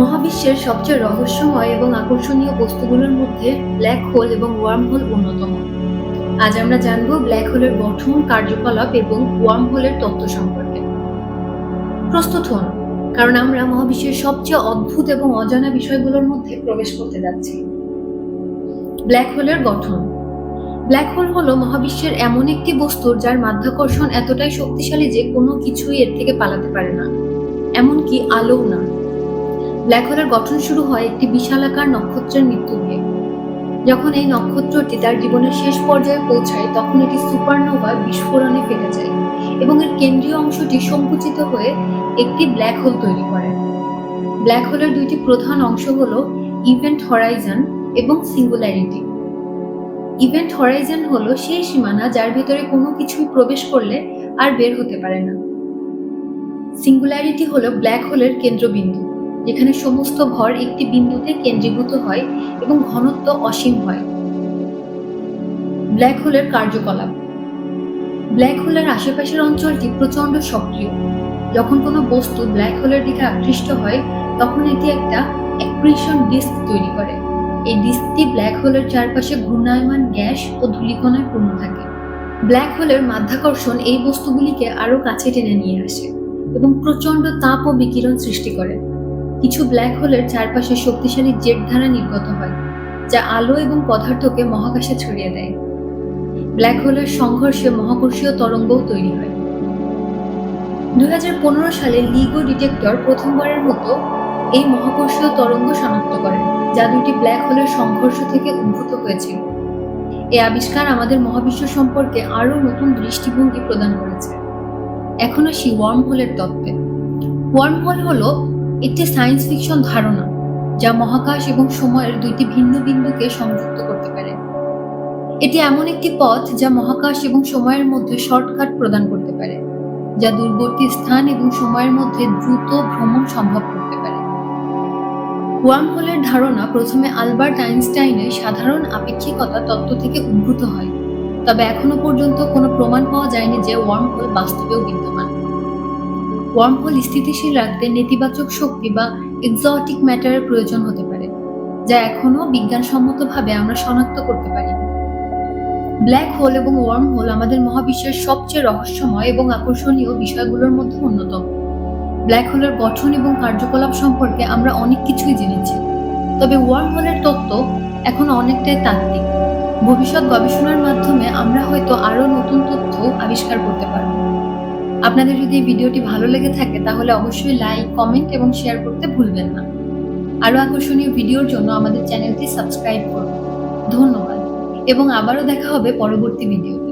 মহাবিশ্বের সবচেয়ে রহস্যময় এবং আকর্ষণীয় বস্তুগুলোর মধ্যে ব্ল্যাক হোল এবং ওয়ার্ম হোল অন্যতম। আজ আমরা জানব ব্ল্যাক হোলের গঠন, কার্যকলাপ এবং ওয়ার্ম হোলের তত্ত্ব সম্পর্কে। প্রস্তুত হন, কারণ আমরা মহাবিশ্বের সবচেয়ে অদ্ভুত এবং অজানা বিষয়গুলোর মধ্যে প্রবেশ করতে যাচ্ছি। ব্ল্যাক হোলের গঠন। ব্ল্যাক হোল হলো মহাবিশ্বের এমন একটি বস্তু যার মাধ্যাকর্ষণ এতটাই শক্তিশালী যে কোনো কিছুই এর থেকে পালাতে পারে না। এমনকি আলোও না। ব্ল্যাক হোলের গঠন শুরু হয় একটি বিশালাকার নক্ষত্রের মৃত্যু দিয়ে যখন এই নক্ষত্রটি তার জীবনের শেষ পর্যায়ে পৌঁছায়, তখন এটি সুপারনোভা বিস্ফোরণে ফেটে যায় এবং এর কেন্দ্রীয় অংশটি সংকুচিত হয়ে একটি ব্ল্যাক হোল তৈরি করে। ব্ল্যাক হোলের দুইটি প্রধান অংশ হল ইভেন্ট হরাইজন এবং সিঙ্গুলারিটি। ইভেন্ট হরাইজন হলো সেই সীমানা যার ভেতরে কোনো কিছুই প্রবেশ করলে আর বের হতে পারে না। সিঙ্গুলারিটি হলো ব্ল্যাক হোলের কেন্দ্রবিন্দু। যেখানে সমস্ত ভর একটি বিন্দুতে কেন্দ্রীভূত হয় এবং ঘনত্ব অসীম হয়। ব্ল্যাক হোলের কার্যকলাপ। ব্ল্যাক হোলের আশেপাশের অঞ্চলটি প্রচণ্ড সক্রিয়। যখন কোনো বস্তু ব্ল্যাক হোলের দিকে আকৃষ্ট হয়, তখন এটি একটা অ্যাক্রিশন ডিস্ক তৈরি করে। এই ডিস্কটি ব্ল্যাক হোলের চারপাশে ঘূর্ণায়মান গ্যাস ও ধূলিকণায় পূর্ণ থাকে। ব্ল্যাক হোলের মাধ্যাকর্ষণ এই বস্তুগুলিকে আরও কাছে টেনে নিয়ে আসে এবং প্রচণ্ড তাপ ও বিকিরণ সৃষ্টি করে। কিছু ব্ল্যাক হোলের চারপাশে শক্তিশালী জেট ধারা নির্গত হয়, যা আলো এবং পদার্থকে মহাকাশে ছড়িয়ে দেয়। ব্ল্যাক হোলের সংঘর্ষে মহাকর্ষীয় তরঙ্গও তৈরি হয়। দুই সালে লিগো ডিটেক্টর প্রথমবারের মতো এই মহাকর্ষীয় তরঙ্গ শনাক্ত করেন, যা দুটি ব্ল্যাক হোলের সংঘর্ষ থেকে উদ্ভূত হয়েছিল এই আবিষ্কার আমাদের মহাবিশ্ব সম্পর্কে আরও নতুন দৃষ্টিভঙ্গি প্রদান করেছে। এখন আসি ওয়ার্ম হোলের তত্ত্বে। ওয়ার্ম হোল হলো একটি সায়েন্স ফিকশন ধারণা যা মহাকাশ এবং সময়ের দুইটি ভিন্ন বিন্দুকে সংযুক্ত করতে পারে। এটি এমন একটি পথ যা মহাকাশ এবং সময়ের মধ্যে শর্টকাট প্রদান করতে পারে, যা দূরবর্তী স্থান এবং সময়ের মধ্যে দ্রুত ভ্রমণ সম্ভব করতে পারে। ওয়ার্ম হোলের ধারণা প্রথমে আলবার্ট আইনস্টাইনের সাধারণ আপেক্ষিকতা তত্ত্ব থেকে উদ্ভূত হয়, তবে এখনও পর্যন্ত কোনো প্রমাণ পাওয়া যায়নি যে ওয়ার্ম হোল বাস্তবেও বিদ্যমান। ওয়ার্ম হোল স্থিতিশীল রাখতে নেতিবাচক শক্তি বা এক্সটিক ম্যাটারের প্রয়োজন হতে পারে, যা এখনও বিজ্ঞানসম্মতভাবে আমরা শনাক্ত করতে পারি। ব্ল্যাক হোল এবং ওয়ার্ম হোল আমাদের মহাবিশ্বের সবচেয়ে রহস্যময় এবং আকর্ষণীয় বিষয়গুলোর মধ্যে অন্যতম। ব্ল্যাক হোলের গঠন এবং কার্যকলাপ সম্পর্কে আমরা অনেক কিছুই জেনেছি, তবে ওয়ার্ম হোলের তত্ত্ব এখন অনেকটাই তাত্ত্বিক। ভবিষ্যৎ গবেষণার মাধ্যমে আমরা হয়তো আরও নতুন তথ্য আবিষ্কার করতে পারব। আপনাদের যদি এই ভিডিওটি ভালো লেগে থাকে, তাহলে অবশ্যই লাইক কমেন্ট এবং শেয়ার করতে ভুলবেন না। আরও আকর্ষণীয় ভিডিওর জন্য আমাদের চ্যানেলটি সাবস্ক্রাইব করুন। ধন্যবাদ। এবং আবারও দেখা হবে পরবর্তী ভিডিও